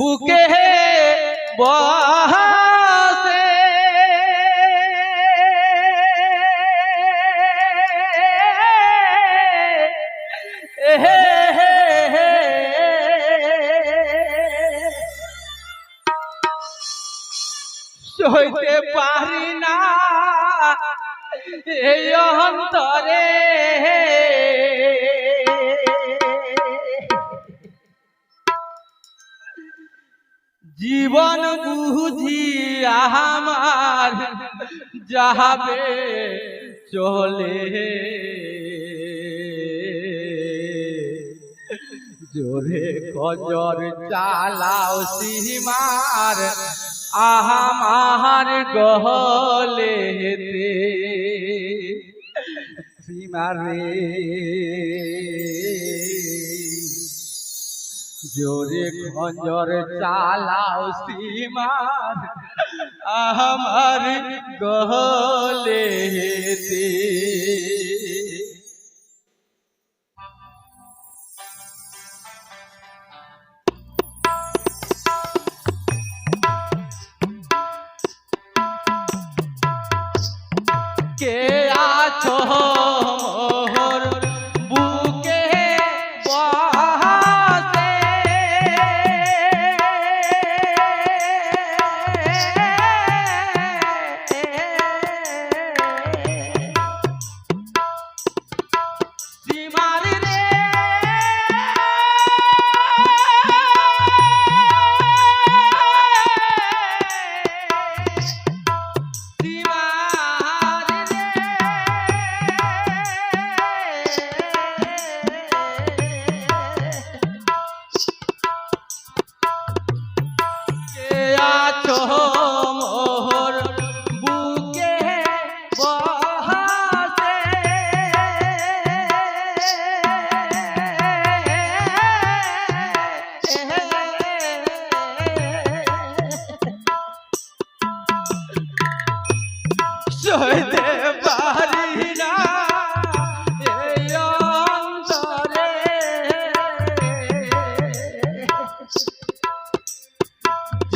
বুকে হে জ্বালাও সীমার আহামার গহলেতে। সীমারে জোরে খঞ্জর চালাও সীমার আমার গহলেতে। সীমারে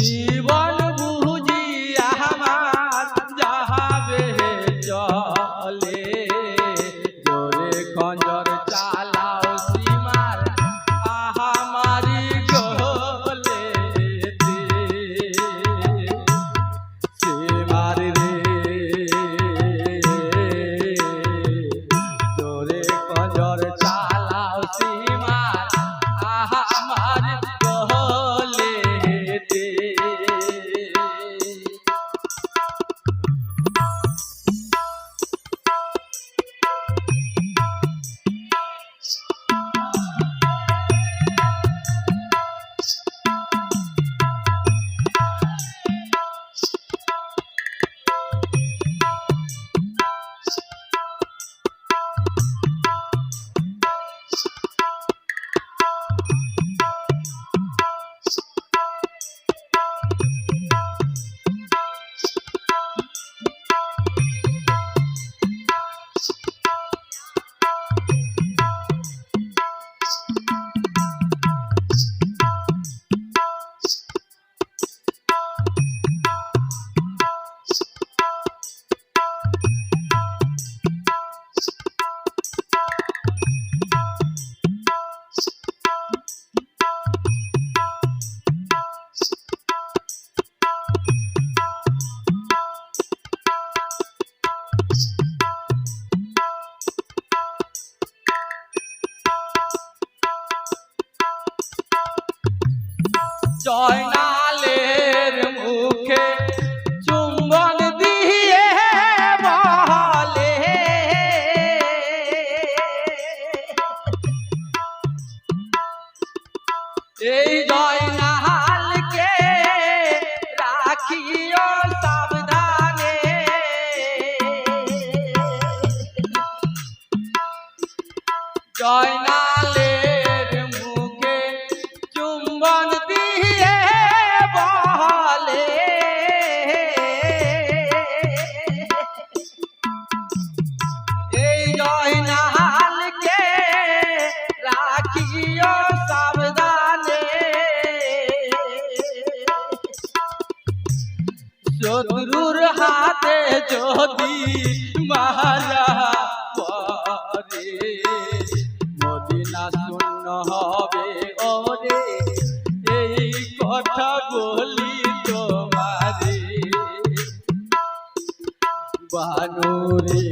জীবন join যদুর হাতে যদি মারা পরে শূন্য হবে ওরে এই কথা বলি তোমারে। বানুরে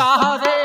সাহারে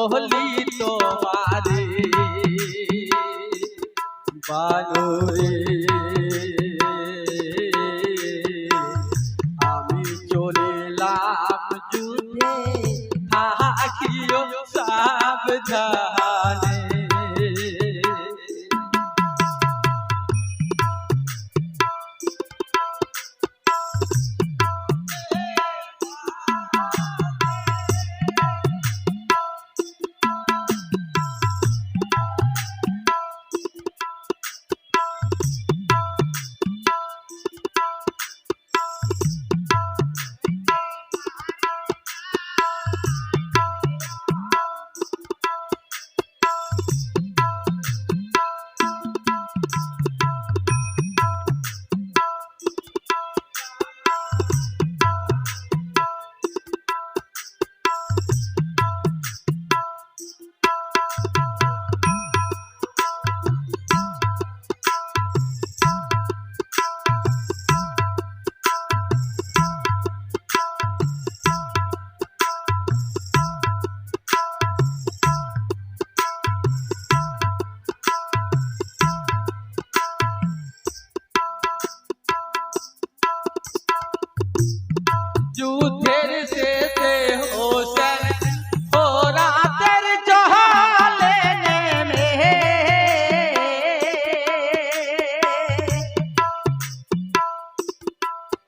কোহলি তোমারে বানুরে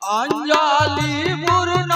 अंजलि मुरन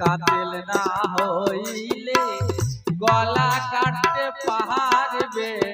কাতেল না হইলে গলা কাটতে পাহাড় বে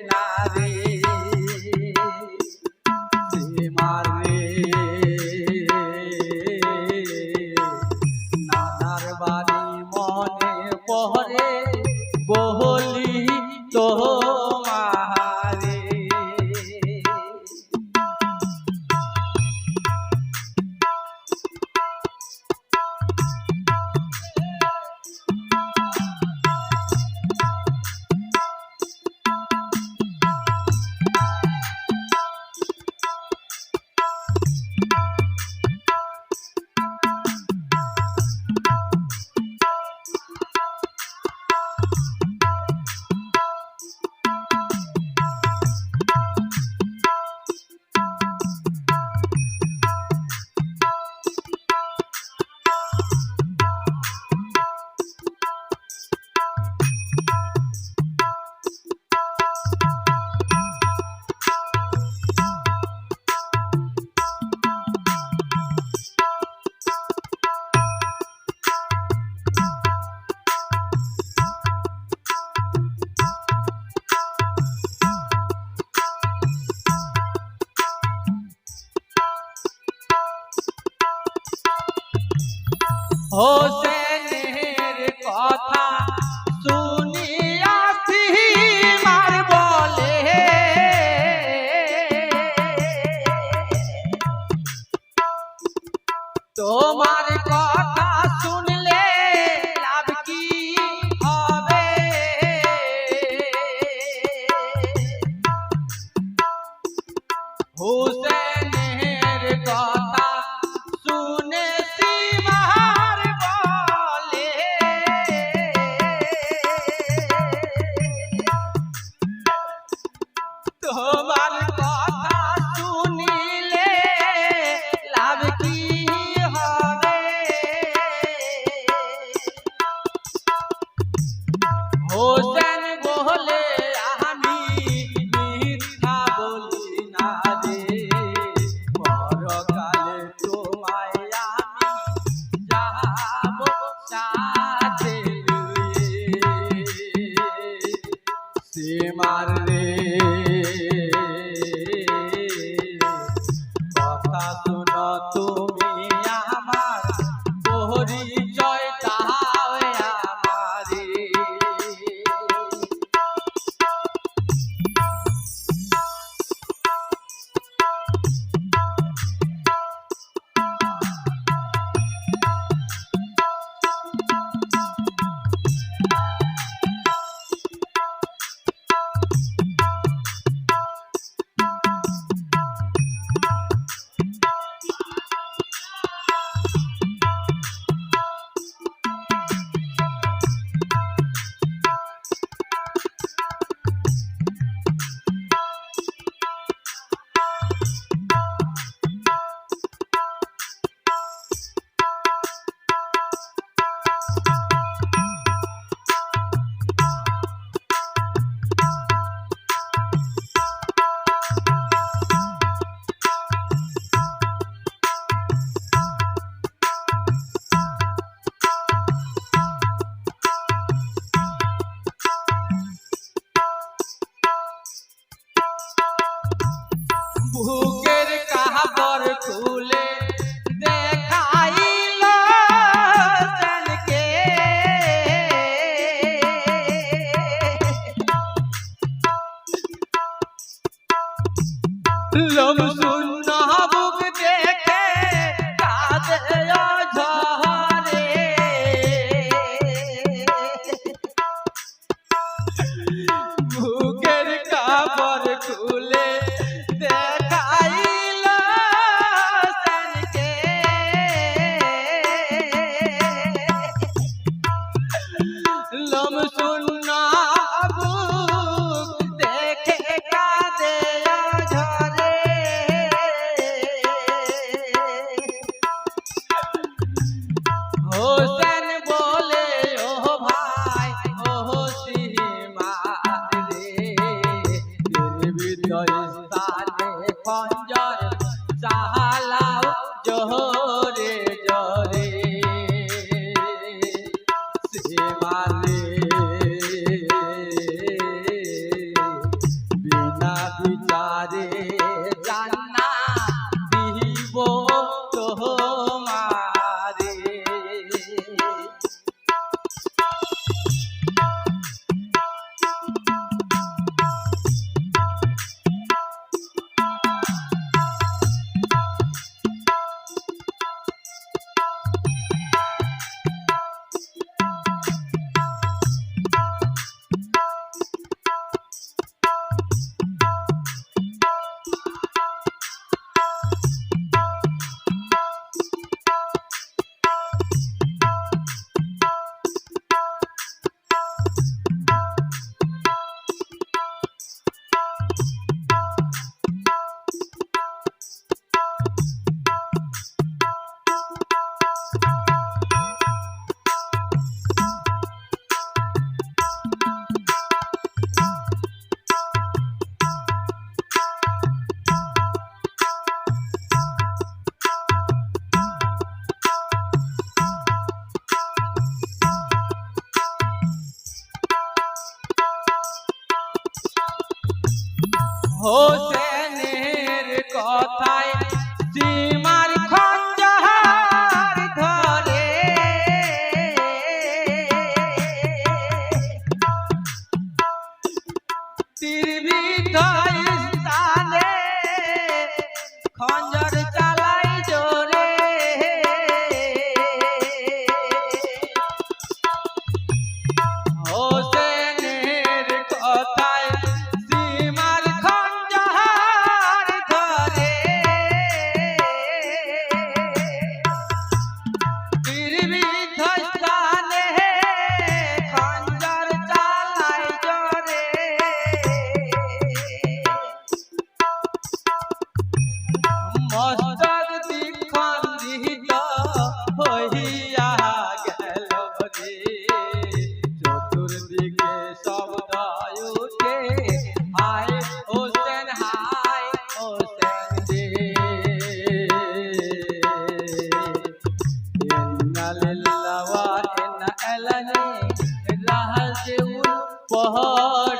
তোমার কথা মার রে Oh.